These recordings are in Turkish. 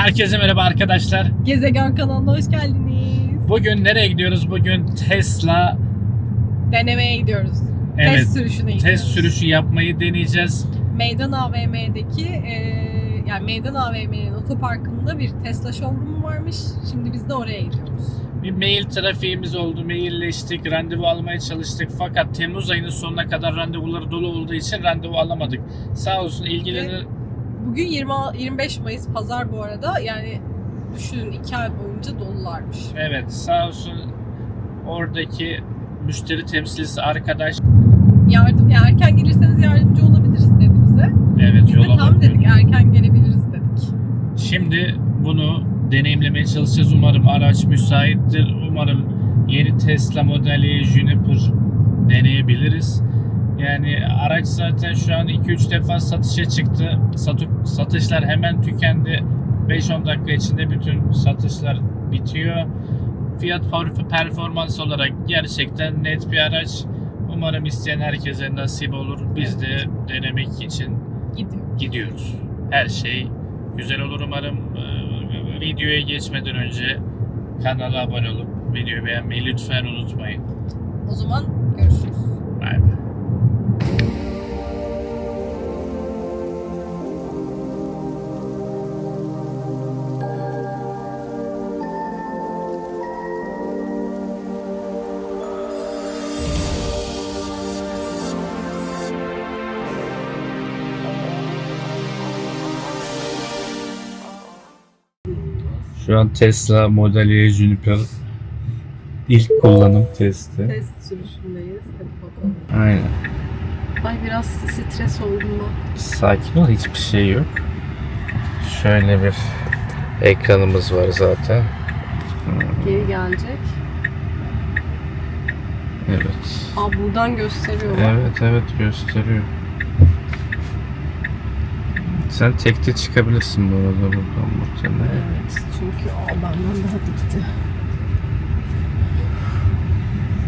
Herkese merhaba arkadaşlar. Gezegen kanalına hoş geldiniz. Bugün nereye gidiyoruz? Bugün Tesla Denemeye gidiyoruz. evet Test sürüşüne gidiyoruz. test sürüşü yapmayı deneyeceğiz. Meydan AVM'deki e, yani Meydan AVM'nin otoparkında bir Tesla showroom'u varmış. Şimdi biz de oraya gidiyoruz. Bir mail trafiğimiz oldu. Mailleştik, randevu almaya çalıştık. Fakat Temmuz ayının sonuna kadar randevuları dolu olduğu için randevu alamadık. Sağ olsun ilgilenen Bugün 20, 25 Mayıs pazar bu arada. Yani düşünün 2 ay boyunca dolularmış. evet sağ olsun oradaki müşteri temsilcisi arkadaş Yardım ya erken gelirseniz yardımcı olabiliriz dedi bize. evet Biz de yola tam dedik erken gelebiliriz dedik. Şimdi bunu deneyimlemeye çalışacağız. Umarım araç müsaittir. Umarım yeni Tesla Model Y Juniper deneyebiliriz. Yani araç zaten şu an 2-3 defa satışa çıktı. Satı- satışlar hemen tükendi. 5-10 dakika içinde bütün satışlar bitiyor. Fiyat per- performans olarak gerçekten net bir araç. Umarım isteyen herkese nasip olur. Biz de denemek için Gidiyor. gidiyoruz. Her şey güzel olur umarım. Ee, Videoya geçmeden önce kanala abone olup videoyu beğenmeyi lütfen unutmayın. O zaman görüşürüz. Şu an Tesla Model Y Juniper ilk kullanım testi. Test sürüşündeyiz. Hadi bakalım. Aynen. Ay biraz stres oldum ben. Sakin ol hiçbir şey yok. Şöyle bir ekranımız var zaten. Geri gelecek. Evet. Aa buradan gösteriyor. Evet evet gösteriyor. Sen tekte çıkabilirsin bu arada buradan muhtemelen. Evet çünkü aa benden daha dikti.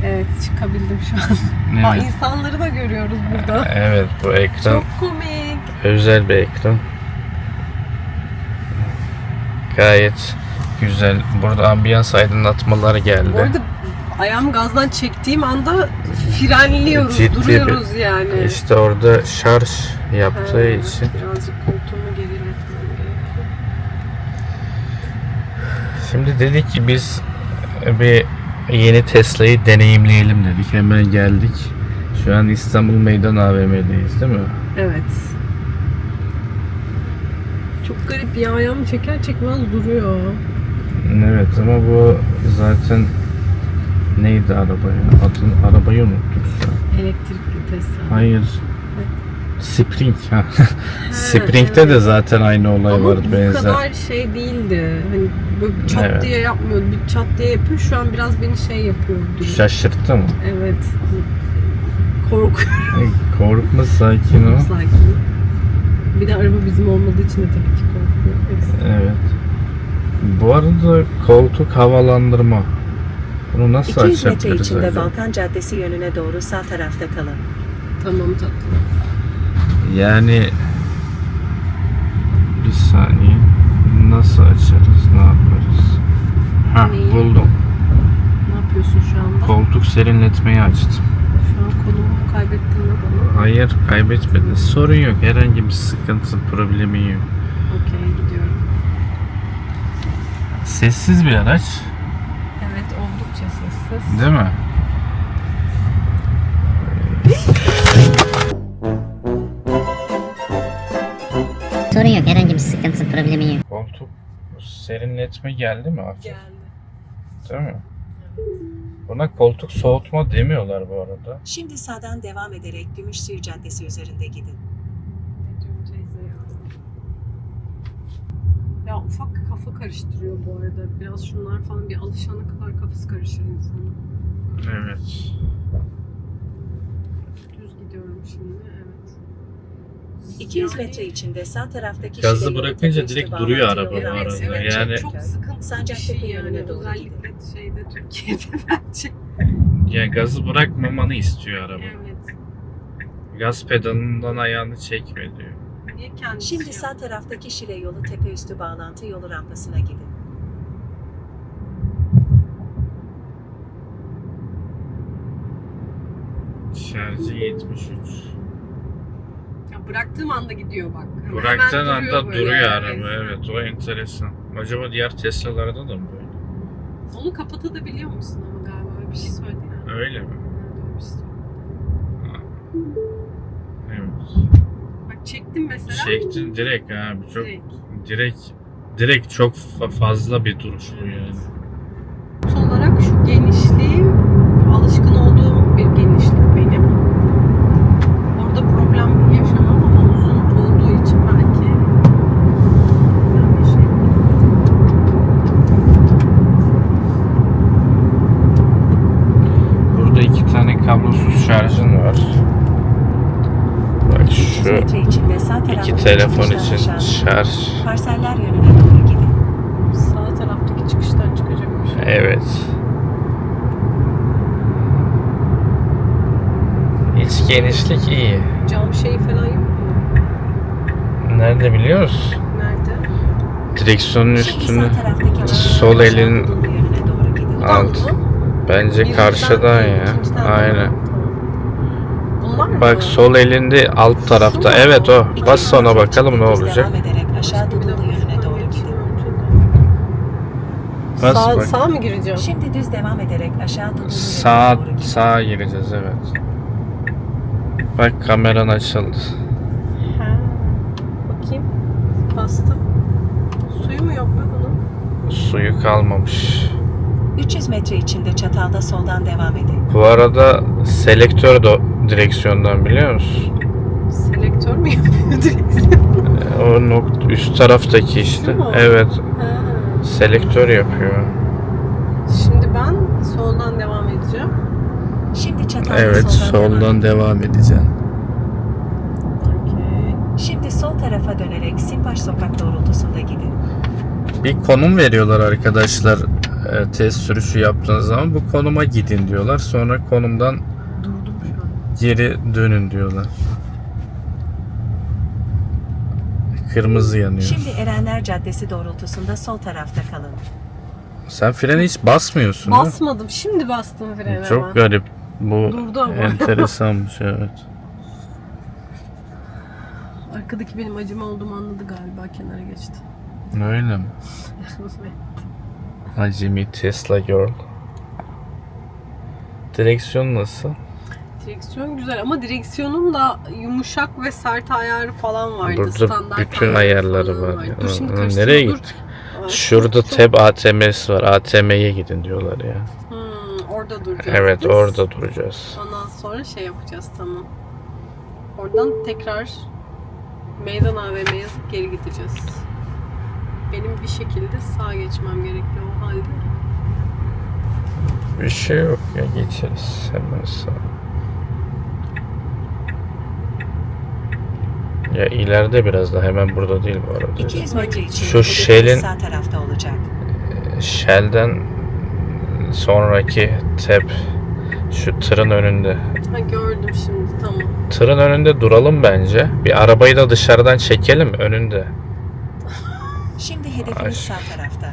Evet çıkabildim şu an. Aa Evet. insanları da görüyoruz burada. Evet bu ekran Çok komik. özel bir ekran. Gayet güzel. Burada ambiyans aydınlatmaları geldi. Bu arada ayağımı gazdan çektiğim anda frenliyoruz, Ciddi bir- duruyoruz yani. İşte orada şarj yaptığı Ha, için. Birazcık Şimdi dedik ki biz bir yeni Tesla'yı deneyimleyelim dedik. Hemen geldik. Şu an İstanbul Meydan AVM'deyiz değil mi? Evet. Çok garip ya ayağımı çeker çekmez duruyor. Evet ama bu zaten neydi araba ya? Adını, arabayı unuttuk şu an. Elektrikli Tesla. Hayır. Spring ha. Spring'de de zaten aynı olay Ama vardı bu benzer. kadar şey değildi. Hani böyle çat Evet. diye yapmıyordu. Bir çat diye yapıyor. Şu an biraz beni şey yapıyor. durum. Şaşırttı mı? Evet. Korkuyorum Korkma sakin ol. sakin. Bir de araba bizim olmadığı için de tabii ki korkuyorum. Ekstra. Evet. Bu arada koltuk havalandırma. Bunu nasıl 200 metre içinde acaba? Balkan Caddesi yönüne doğru sağ tarafta kalın. Tamam tatlım. Yani bir saniye. Nasıl açarız? Ne yaparız? Ha Neyi? buldum. Ne yapıyorsun şu anda? Koltuk serinletmeyi açtım. Şu an kolumu kaybettin mi bana? Hayır kaybetmedin. Sorun yok. Herhangi bir sıkıntı, problemi yok. Okey gidiyorum. Sessiz bir araç. Evet oldukça sessiz. Değil mi? Sorun yok herhangi bir sıkıntı problemi yok. Koltuk serinletme geldi mi hafif? Geldi. Değil mi? Buna koltuk soğutma demiyorlar bu arada. Şimdi sağdan devam ederek Gümüşsuyu Caddesi üzerinde gidin. Ya? Ya ufak kafa karıştırıyor bu arada. Biraz şunlar falan bir alışana kadar kafası karışır insanın. Evet. Düz gidiyorum şimdi evet. 200 Yani- metre içinde sağ taraftaki Gazı bırakınca direkt duruyor araba bu arada. Evet, Yani- çok, sıkıntı Sancaktepe şey yani. yönüne doğru Özellikle şeyde Türkiye'de bence. Yani gazı bırakmamanı istiyor araba. Evet. Gaz pedalından ayağını çekme diyor. Niye kendisi Şimdi sağ taraftaki Şile yolu tepe üstü bağlantı yolu rampasına gidin. Şarjı 73. Bıraktığım anda gidiyor bak. Hemen Bıraktığın duruyor anda duruyor yani. araba evet o enteresan. Acaba diğer Tesla'larda da mı böyle? Onu kapatabiliyor musun ama galiba öyle bir şey söyledi ya. Öyle mi? Öyle bir şey söyledi. Evet. Bak çektim mesela. Çektin direkt abi çok Direkt. direkt direkt çok fa- fazla bir duruş bu yani. Evet. Son olarak şu genişliği alışkın olduğum bir genişlik benim. Orada problem yaşamam ama uzun olduğu için belki yani şey. Burada iki tane kablosuz şarjın var. Bak 300 şu metre içinde sağ iki taraftaki telefon için şarj. Parseller yönüne doğru gidin. Sağ taraftaki çıkıştan çıkacakmış. Evet. İç genişlik iyi. Cam şeyi falan yok mu? Nerede biliyor musun? Nerede? Direksiyonun çıkıştan sol elin alt. Bence karşıdan ya. Aynen. Bak sol elinde alt tarafta. mu? Evet o. Bas sonra bakalım ne olacak. Bas Sağ, bak. sağ mı gireceğim? Şimdi düz devam ederek aşağı Sağ doğru gidin. sağa gireceğiz evet. Bak kameran açıldı. Ha. Bakayım. Bastım. Suyu mu yok be bunun? Suyu kalmamış. 300 metre içinde çatalda soldan devam edin. Bu arada selektör de direksiyondan biliyor musun? Selektör mü yapıyor direksiyon? E, O nokta üst taraftaki işte. Evet. Ha. Selektör yapıyor. Şimdi ben soldan devam edeceğim. Şimdi çatalda Evet soldan, devam soldan devam. Okey. Şimdi sol tarafa dönerek Simpaş sokak doğrultusunda gidin. Bir konum veriyorlar arkadaşlar e, test sürüşü yaptığınız zaman bu konuma gidin diyorlar. Sonra konumdan. Geri dönün diyorlar. Kırmızı yanıyor. Şimdi Erenler Caddesi doğrultusunda sol tarafta kalın. Sen frene hiç basmıyorsun ha? Basmadım. Şimdi bastım frene Çok ben. garip. Bu Durdu ama. enteresanmış evet. Arkadaki benim acıma olduğumu anladı galiba kenara geçti. Öyle mi? Acemi Tesla Girl. Direksiyon nasıl? Direksiyon güzel ama direksiyonun da yumuşak ve sert ayarı falan vardı. Burada Standart bütün ayarları var. ya. Dur şimdi Hı, Nereye gittik? Ay, Şurada çok- TEB ATM'si var. ATM'ye gidin diyorlar ya. Hmm, orada duracağız. Evet biz. orada duracağız. Ondan sonra şey yapacağız tamam. Oradan tekrar meydan AVM'ye geri gideceğiz. Benim bir şekilde sağ geçmem gerekiyor o halde. Bir şey yok ya geçeriz hemen sağ. Ya ileride biraz da hemen burada değil bu arada. 200 metre içinde Şu Shell'in- sağ tarafta olacak. Shell'den sonraki TEB şu tırın önünde. Ha gördüm şimdi tamam. Tırın önünde duralım bence. Bir arabayı da dışarıdan çekelim önünde. Şimdi hedefiniz Ay. sağ tarafta.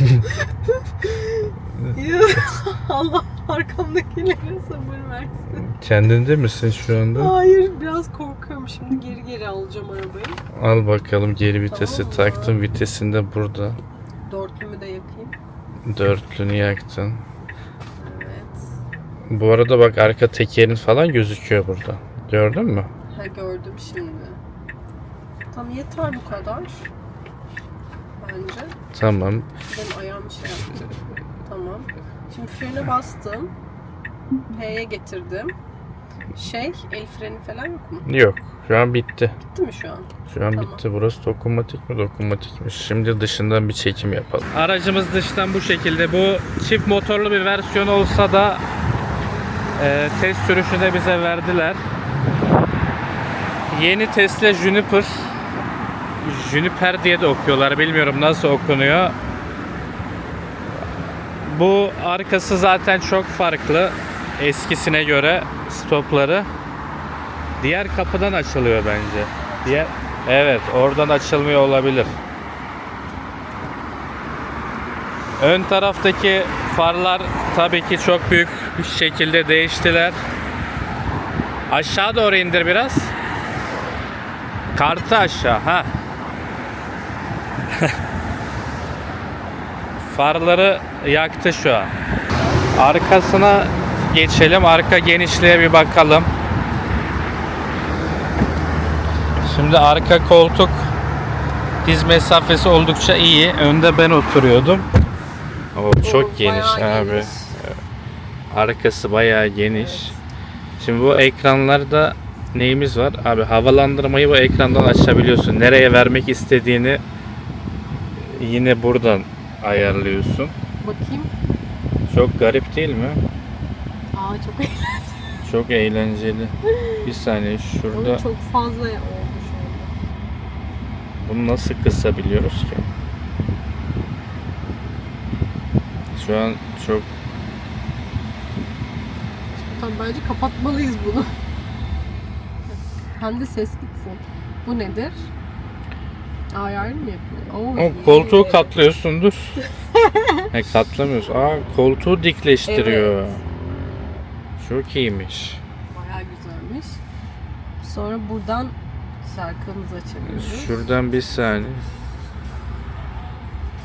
Allah arkamdakilere sabır versin. Kendinde misin şu anda? Hayır biraz korkuyorum şimdi geri geri alacağım arabayı. Al bakalım geri vitesi Tamam taktım. Vitesinde burada. Dörtlümü de yakayım. Dörtlünü yaktın. Evet. Bu arada bak arka tekerin falan gözüküyor burada. Gördün mü? Ha gördüm şimdi. Tam yeter bu kadar. Bence. Tamam. Benim ayağım şey yaptı. Şimdi frene bastım. P'ye getirdim. Şey, el freni falan yok mu? Yok. Şu an bitti. Bitti mi şu an? Şu an Tamam. bitti. Burası dokunmatik mi? Dokunmatikmiş. Şimdi dışından bir çekim yapalım. Aracımız dıştan bu şekilde. Bu çift motorlu bir versiyon olsa da e, test sürüşünde bize verdiler. Yeni Tesla Juniper Juniper diye de okuyorlar. Bilmiyorum nasıl okunuyor. Bu arkası zaten çok farklı eskisine göre stopları. Diğer kapıdan açılıyor bence. Diğer Evet, oradan açılmıyor olabilir. Ön taraftaki farlar tabii ki çok büyük şekilde değiştiler. Aşağı doğru indir biraz. Kartı aşağı. Ha. Farları yaktı şu an. Arkasına geçelim. Arka genişliğe bir bakalım. Şimdi arka koltuk diz mesafesi oldukça iyi. Önde ben oturuyordum. O çok O geniş bayağı abi. geniş. Arkası bayağı geniş. Şimdi bu ekranlarda neyimiz var? Abi havalandırmayı bu ekrandan açabiliyorsun. Nereye vermek istediğini yine buradan ayarlıyorsun. Bakayım. Çok garip değil mi? Aa çok Çok eğlenceli. Bir saniye şurada Ama çok fazla oldu şu anda. bunu nasıl kısabiliyoruz ki? Şu an çok Tamam bence kapatmalıyız bunu. Hem de ses gitsin. Bu nedir? Ayar mı yapıyor? Oo, o koltuğu iyi. katlıyorsun dur. He katlamıyorsun. Aa koltuğu dikleştiriyor. Evet. Çok iyiymiş. Bayağı güzelmiş. Sonra buradan şarkımızı açabiliyoruz. Şuradan bir saniye.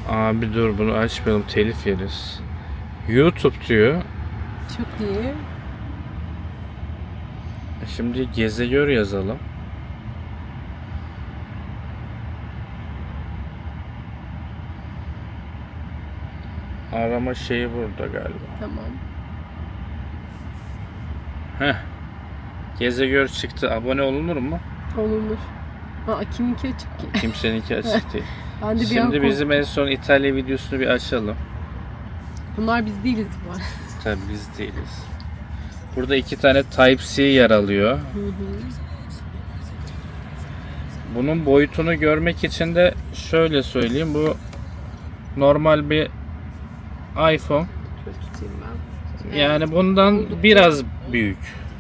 Abi dur bunu açmayalım telif yeriz. YouTube diyor. Çok iyi. Şimdi geze gör yazalım. Arama şeyi burada galiba. Tamam. Heh. Geze gör çıktı. Abone olunur mu? Olunur. Aa kiminki açık ki? Kimseninki açık değil. Ben de bir an Şimdi korktum. bizim en son İtalya videosunu bir açalım. Bunlar biz değiliz bu arada. Tabii biz değiliz. Burada iki tane Type-C yer alıyor. Hı hı. Bunun boyutunu görmek için de şöyle söyleyeyim. Bu normal bir iPhone. Yani bundan biraz büyük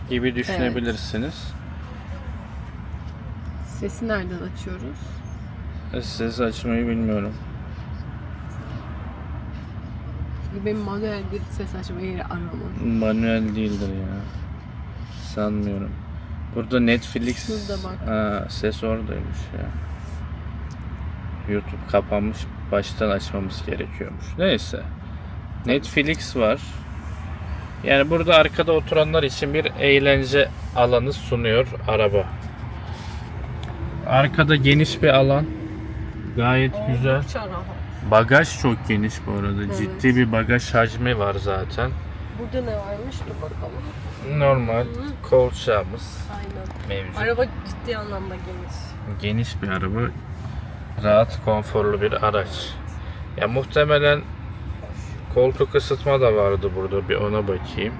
gibi düşünebilirsiniz. Sesi nereden açıyoruz? Ses açmayı bilmiyorum. Çünkü benim manuel bir ses açma yeri aramam. Manuel değildir ya. Sanmıyorum. Burada Netflix Şurada bak. Ha, ses oradaymış ya. YouTube kapanmış. Baştan açmamız gerekiyormuş. Neyse. Netflix var. Yani burada arkada oturanlar için bir eğlence alanı sunuyor araba. Arkada geniş bir alan. Gayet güzel. Bagaj çok geniş bu arada. Evet. Ciddi bir bagaj hacmi var zaten. Burada ne varmış dur bakalım. Normal kolçağımız Aynen. mevcut. Araba ciddi anlamda geniş. Geniş bir araba. Rahat, konforlu bir araç. Ya muhtemelen koltuk ısıtma da vardı burada. Bir ona bakayım.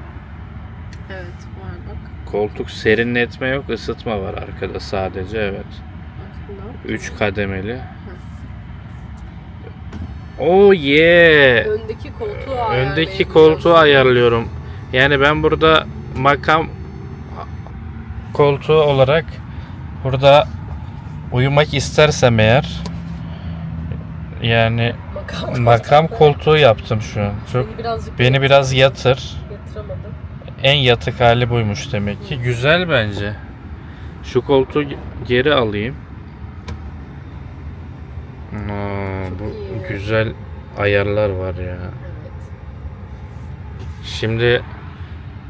Evet var bak. Koltuk serinletme yok, ısıtma var arkada sadece evet. Aslında. 3 kademeli. Oh yeah. Öndeki koltuğu Öndeki koltuğu ayarlıyorum. Yani ben burada makam koltuğu olarak burada uyumak istersem eğer yani Makam, makam koltuğu yaptım şu an. Çok Beni birazcık beni biraz yatır. yatıramadım. En yatık hali buymuş demek ki. Güzel bence. Şu koltuğu ge- geri alayım. Aa, Çok bu iyi. güzel ayarlar var ya. Evet. Şimdi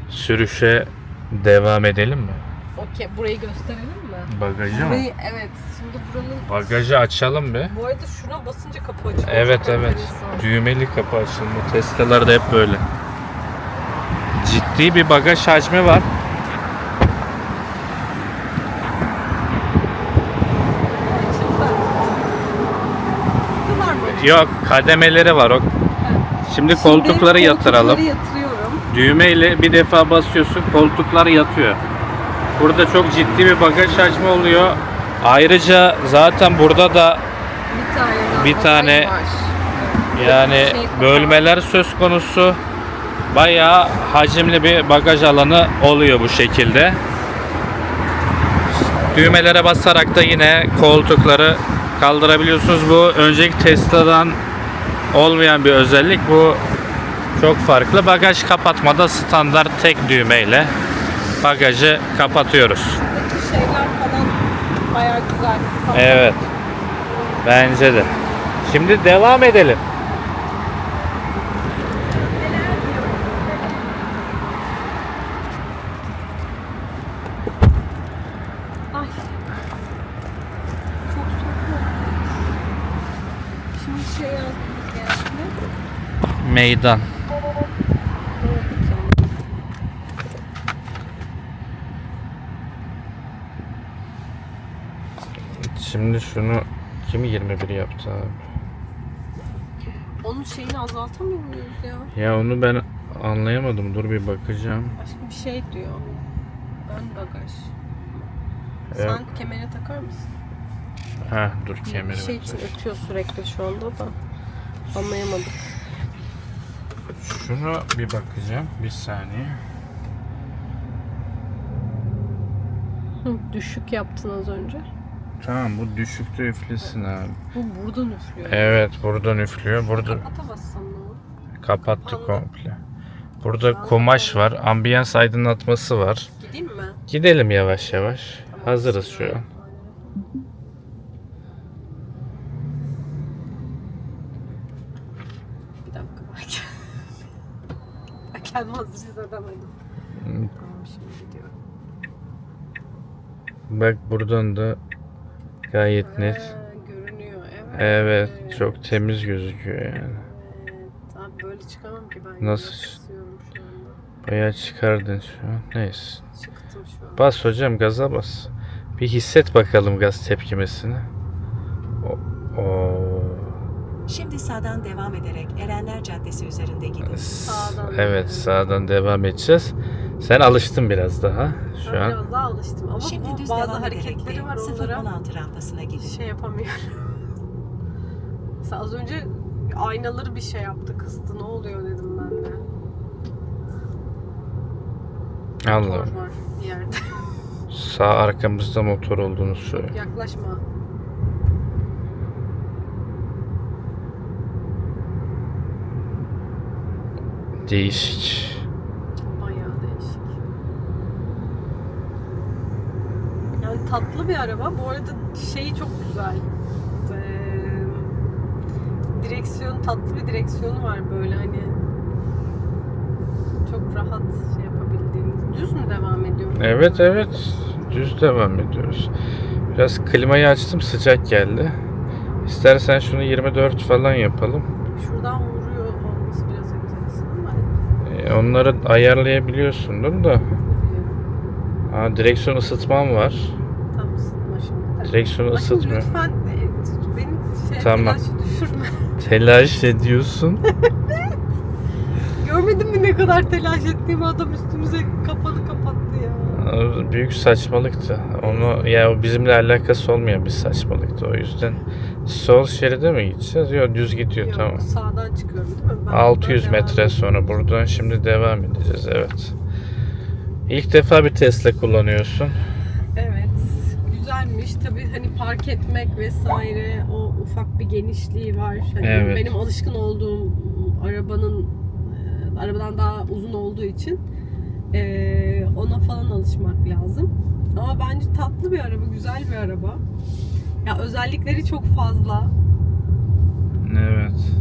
sürüşe devam edelim mi? Okey burayı gösterelim mi? Bagajı mı? Burayı evet. Şimdi buranın Bagajı açalım bir. bu arada şuna basınca kapı açılıyor. Evet Çok evet. enteresan. Düğmeli kapı açılma. Tesla'larda hep böyle. Ciddi bir bagaj hacmi var. Bunlar mı? Yok kademeleri var. O. Şimdi koltukları Şimdi yatıralım. Koltukları yatırıyorum. Düğmeyle bir defa basıyorsun koltuklar yatıyor. Burada çok ciddi bir bagaj hacmi oluyor. Ayrıca zaten burada da Bir tane daha Bir tane- var. yani Şey bölmeler söz konusu. Bayağı hacimli bir bagaj alanı oluyor bu şekilde. düğmelere basarak da yine koltukları kaldırabiliyorsunuz. Bu önceki Tesla'dan olmayan bir özellik. Bu çok farklı. Bagaj kapatmada standart tek düğmeyle bagajı kapatıyoruz. Buradaki şeyler falan bayağı güzel. Evet. Bence de. Şimdi devam edelim. Şey. Meydan. Şimdi şunu kim 21 yaptı abi? Onun şeyini azaltamıyor muyuz ya? Ya onu ben anlayamadım. Dur bir bakacağım. Başka bir şey diyor. Ön bagaj. Evet. Sen kemere takar mısın? Ha dur Bir kemeri. şey ver. için ötüyor sürekli şu anda da. Anlayamadım. Şunu bir bakacağım. Bir saniye. Hı, düşük yaptın az önce. Tamam bu düşükte üflesin abi. Bu buradan üflüyor. Evet buradan üflüyor. Burada Kapata bassan ne olur? kapattı Kapandı. komple. Burada kumaş var. Ambiyans aydınlatması var. Gideyim mi? Gidelim yavaş yavaş. Hazırız şu an. Bir dakika belki. ben kendimi hazır hissedemedim. Hmm. Tamam şimdi gidiyorum. Bak buradan da gayet net. Ha, görünüyor evet. Evet çok temiz gözüküyor yani. Evet. Abi böyle çıkamam ki ben. Nasıl? Nasıl? istiyorum şu anda. Bayağı çıkardın şu an. Neyse. Çıktım şu an. Bas hocam gaza bas. Bir hisset bakalım gaz tepkimesini. O, o. Şimdi sağdan devam ederek Erenler Caddesi üzerinde gidin. Sağdan Evet sağdan devam edeceğiz. Sen alıştın biraz daha şu Ben an. biraz daha alıştım ama Şimdi bu düz bazı devam hareketleri var onlara 016 rampasına gidin. şey yapamıyorum. Mesela az önce aynaları bir şey yaptı kıstı ne oluyor dedim ben de. Allah. Motor var bir yerde. Sağ arkamızda motor olduğunu söyle. Yaklaşma. Değişik. Bayağı değişik. Yani tatlı bir araba. Bu arada şeyi çok güzel. Ee, direksiyon tatlı bir direksiyonu var böyle hani çok rahat şey yapabildiğiniz. Düz mü devam ediyorum? Evet evet. Düz devam ediyoruz. Biraz klimayı açtım sıcak geldi. İstersen şunu 24 falan yapalım. Şuradan vuruyor olması biraz enteresan ama Ee, onları ayarlayabiliyorsundur da. Ha, direksiyon ısıtmam var. Direksiyonu Bakın ısıtmıyor. Lütfen e, beni şey Tamam. telaşa düşürme. Telaş ediyorsun. Görmedin mi ne kadar telaş ettiğimi adam üstümüze kapanı kapattı ya. Büyük saçmalıktı. Onu ya o bizimle alakası olmayan bir saçmalıktı o yüzden. Sol şeride mi gideceğiz? Yok düz gidiyor Yok, tamam. Sağdan çıkıyorum değil mi? Ben 600 buradan metre devam sonra buradan şimdi devam edeceğiz evet. İlk defa bir Tesla kullanıyorsun. Evet. Güzelmiş. Tabii hani park etmek vesaire o ufak bir genişliği var. Hani Evet. Benim alışkın olduğum arabanın e, arabadan daha uzun olduğu için e, ona falan alışmak lazım. Ama bence tatlı bir araba, güzel bir araba. Ya özellikleri çok fazla. Evet.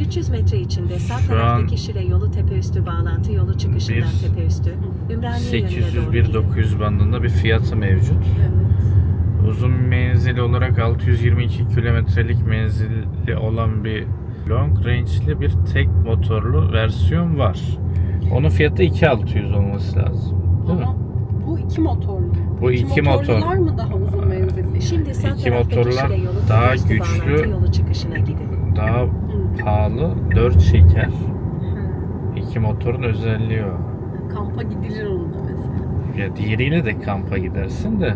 300 metre içinde sağ Şu taraftaki Şire yolu tepeüstü bağlantı yolu çıkışından Bir- tepeüstü. Ümraniye yönüne doğru gidin. 801-900 bandında bir fiyatı mevcut. Evet. Uzun menzili olarak 622 kilometrelik menzili olan bir long range'li bir tek motorlu versiyon var. Onun fiyatı 2600 olması lazım. Değil mi? Ama bu iki motorlu. Bu iki motor. motorlular mı daha uzun menzilli? Şimdi sağ İki motorlar daha güçlü. yolu çıkışına gidin. Daha Hı. pahalı 4 şeker. Hı. İki motorun özelliği o. Kampa gidilir onunla mesela. Ya diğeriyle de kampa gidersin de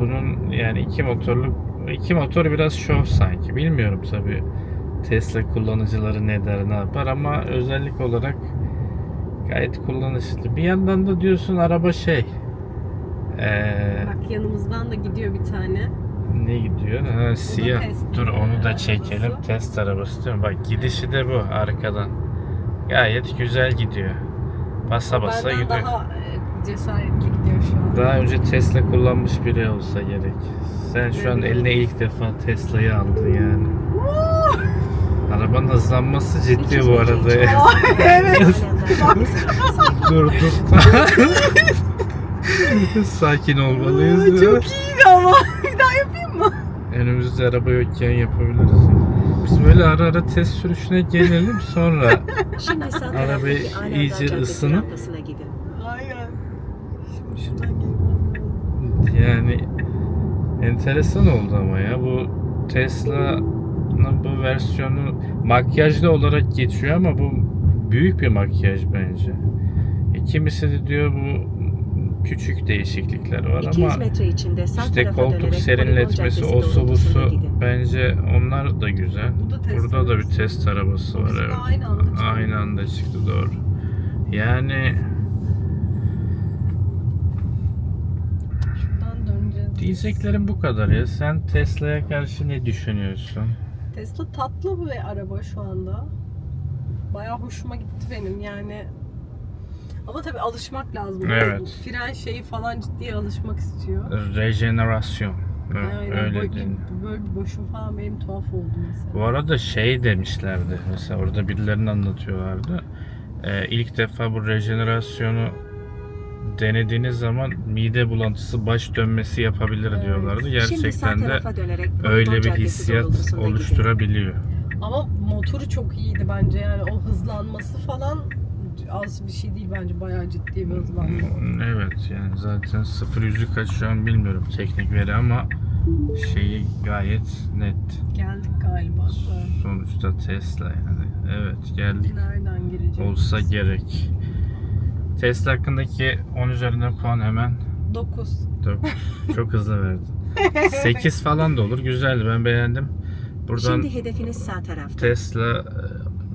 bunun yani iki motorlu iki motor biraz şov sanki. Bilmiyorum tabi Tesla kullanıcıları ne der ne yapar ama özellik olarak gayet kullanışlı. Bir yandan da diyorsun araba şey Ee, Bak yanımızdan da gidiyor bir tane. ne gidiyor? Ha, siyah. Dur onu da arabası. çekelim. Test arabası değil mi? Bak gidişi de bu arkadan. Gayet güzel gidiyor. Basa basa Benden gidiyor. daha e, cesaretli gidiyor şu an. Daha önce Tesla kullanmış biri olsa gerek. Sen şu an eline ilk defa Tesla'yı aldın yani. Arabanın hızlanması ciddi bu arada. evet. dur dur. Sakin olmalıyız. Çok iyiydi ama. bir daha yapayım mı? Önümüzde araba yokken yapabiliriz. Biz böyle ara ara test sürüşüne gelelim sonra Şimdi sağ Arabayı taraftaki iyice ısınıp- rampasına gidin. Aynen. Şimdi şuradan gelmem yani enteresan oldu ama ya bu Tesla'nın bu versiyonu makyajlı olarak geçiyor ama bu büyük bir makyaj bence. E, kimisi de diyor bu küçük değişiklikler var 200 ama metre içinde sağ işte koltuk serinletmesi osu busu doğrultusunda gidin. bence onlar da güzel. Bu Burada da bir test arabası var evet. aynı anda çıktı. Aynı anda çıktı doğru. Yani Şuradan döneceğiz. Diyeceklerim bu kadar ya. Sen Tesla'ya karşı ne düşünüyorsun? Tesla tatlı bir araba şu anda. Bayağı hoşuma gitti benim yani. Ama tabii alışmak lazım. Evet. Bu Fren şeyi falan ciddiye alışmak istiyor. Rejenerasyon. Evet, Aynen, öyle deniyor. böyle bir boşum falan benim tuhaf oldu mesela. Bu arada şey demişlerdi. Mesela orada birilerini anlatıyorlardı. Ee, ilk defa bu rejenerasyonu denediğiniz zaman mide bulantısı, baş dönmesi yapabilir Evet. diyorlardı. Gerçekten de dönerek öyle bir hissiyat oluşturabiliyor. Ama motoru çok iyiydi bence yani o hızlanması falan az bir şey değil bence bayağı ciddi bir hızlanma. Hmm, Evet yani zaten 0 yüzü kaç şu an bilmiyorum teknik veri ama şeyi gayet net. Geldik galiba. Sonuçta Tesla yani. Evet geldik. Nereden gireceğiz? Olsa gerek. Tesla hakkındaki 10 üzerinden puan hemen 9. Dokuz. Çok hızlı verdin. 8 falan da olur. Güzeldi. Ben beğendim. Buradan Şimdi hedefiniz sağ tarafta. Tesla e,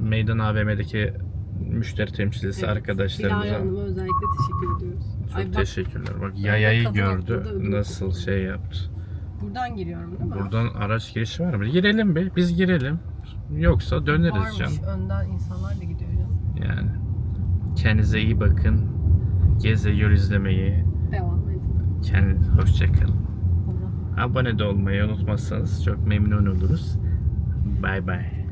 Meydan AVM'deki müşteri temsilcisi Dilara arkadaşlarımıza Hanım'a özellikle teşekkür ediyoruz. çok Ay bak, teşekkürler. Bak yayayı kadın gördü. atladı, ödüm Nasıl şey yaptı. buradan giriyorum değil mi? Buradan araç girişi var mı? Girelim bir. Biz girelim. Yoksa döneriz Varmış. canım. Önden insanlar da gidiyor canım. Yani kendinize iyi bakın. Geze gör izlemeyi. Devam edin. Kendinize hoşçakalın. Abone de olmayı unutmazsanız çok memnun oluruz. Bye bye.